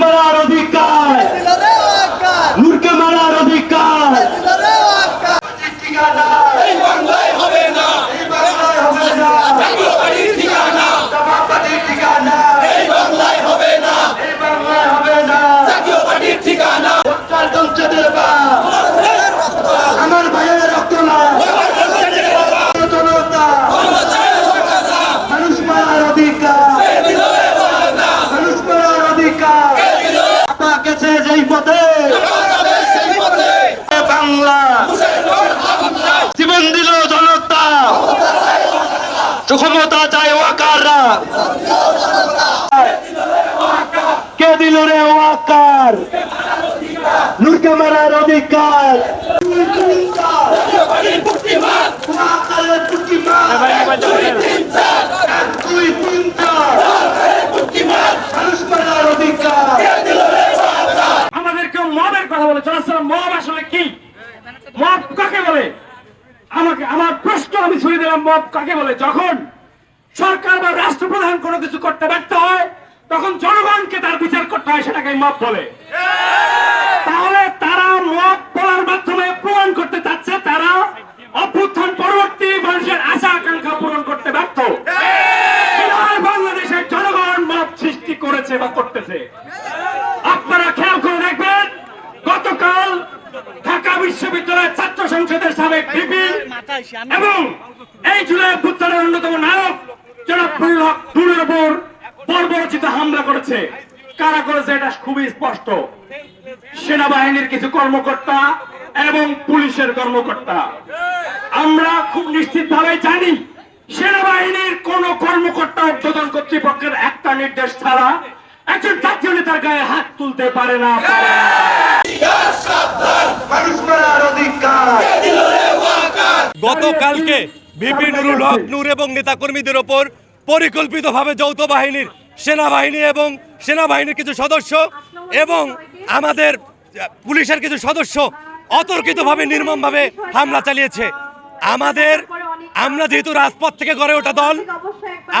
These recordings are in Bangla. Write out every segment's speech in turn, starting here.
স্মরণ ক্ষমতা চায় ওয়াকাররা। কে দিল রে ওয়াকার? নুরকে মারার অধিকার। আমাদেরকে মবের কথা বলে চলাচল মব ছুড়ে মব কাকে বলে? যখন সরকার বা রাষ্ট্রপ্রধান কোনো কিছু করতে ব্যর্থ হয়, তখন জনগণকে তার বিচার করতে হয়, সেটাকে মব বলে। ঢাকা বিশ্ববিদ্যালয়ের ছাত্র সংসদের সাবেক ভিপি এবং এই জুলাই অভ্যুত্থানের অন্যতম নায়ক হক নুরের উপর বর্বরচিত হামলা করেছে। কারা করেছে এটা খুবই স্পষ্ট। সেনাবাহিনীর কিছু কর্মকর্তা এবং পুলিশের কর্মকর্তা। আমরা খুব নিশ্চিতভাবে জানি, সেনাবাহিনীর কোন কর্মকর্তা উদ্বোধন কর্তৃপক্ষের একটা নির্দেশ ছাড়া একজন জাতীয় নেতার গায়ে হাত তুলতে পারে না। গতকালকে ভিপি নুরুল হক, নূর এবং নেতাকর্মীদের ওপর পরিকল্পিতভাবে যৌথ বাহিনীর সেনাবাহিনী এবং সেনাবাহিনীর কিছু সদস্য এবং আমাদের পুলিশের কিছু সদস্য অতর্কিতভাবে নির্মমভাবে হামলা চালিয়েছে। আমাদের, আমরা যেহেতু রাজপথ থেকে গড়ে ওঠা দল,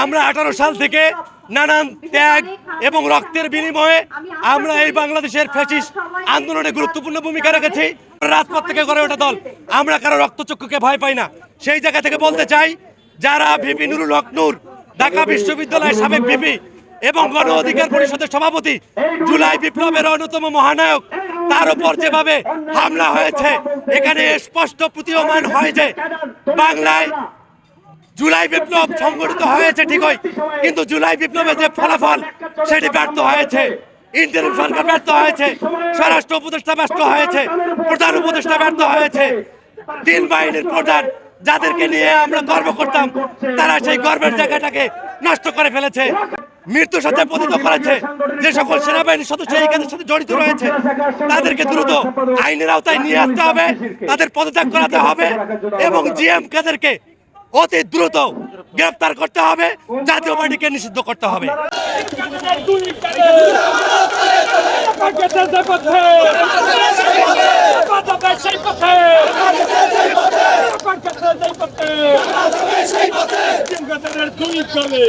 আমরা আঠারো সাল থেকে নানান ত্যাগ এবং রক্তের বিনিময়ে আমরা এই বাংলাদেশের ফ্যাসিস্ট আন্দোলনে গুরুত্বপূর্ণ ভূমিকা রেখেছি। রাজপথ থেকে গড়ে ওঠা দল। আমরা কারও রক্তচক্ষুকে ভয় পাই না। সেই জায়গা থেকে বলতে চাই যারা ভিপি নুরুল হক নূর ঢাকা বিশ্ববিদ্যালয়ের সাবেক ভিপি এবং গণ অধিকার পরিষদের সভাপতি জুলাই বিপ্লবের অন্যতম মহানায়ক তার উপর যেভাবে হামলা হয়েছে এখানে স্পষ্ট প্রতীয়মান হয় যে বাংলায় জুলাই বিপ্লব সংগঠিত হয়েছে ঠিকই কিন্তু জুলাই বিপ্লবের যে ফলাফল, সেটি ব্যর্থ হয়েছে। ইন্টারিম সরকার ব্যর্থ হয়েছে। স্বরাষ্ট্র উপদেষ্টা ব্যর্থ হয়েছে। প্রধান উপদেষ্টা ব্যর্থ হয়েছে। তিন বাহিনীর প্রধান যাদেরকে নিয়ে আমরা গর্ব করতাম, তারা সেই গর্বের জায়গাটাকে নষ্ট করে ফেলেছে। মৃত্যুর সাথে পতিত করেছে। যে সকল সেনাবাহিনীর সদস্য এই কাজের সাথে জড়িত রয়েছে, তাদেরকে দ্রুত আইনের আওতায় নিয়ে আসতে হবে, তাদের পদত্যাগ করাতে হবে এবং জিএম কাদেরকে অতি দ্রুত গ্রেফতার করতে হবে জাতীয় পার্টিকে নিষিদ্ধ করতে হবে। দুই চলে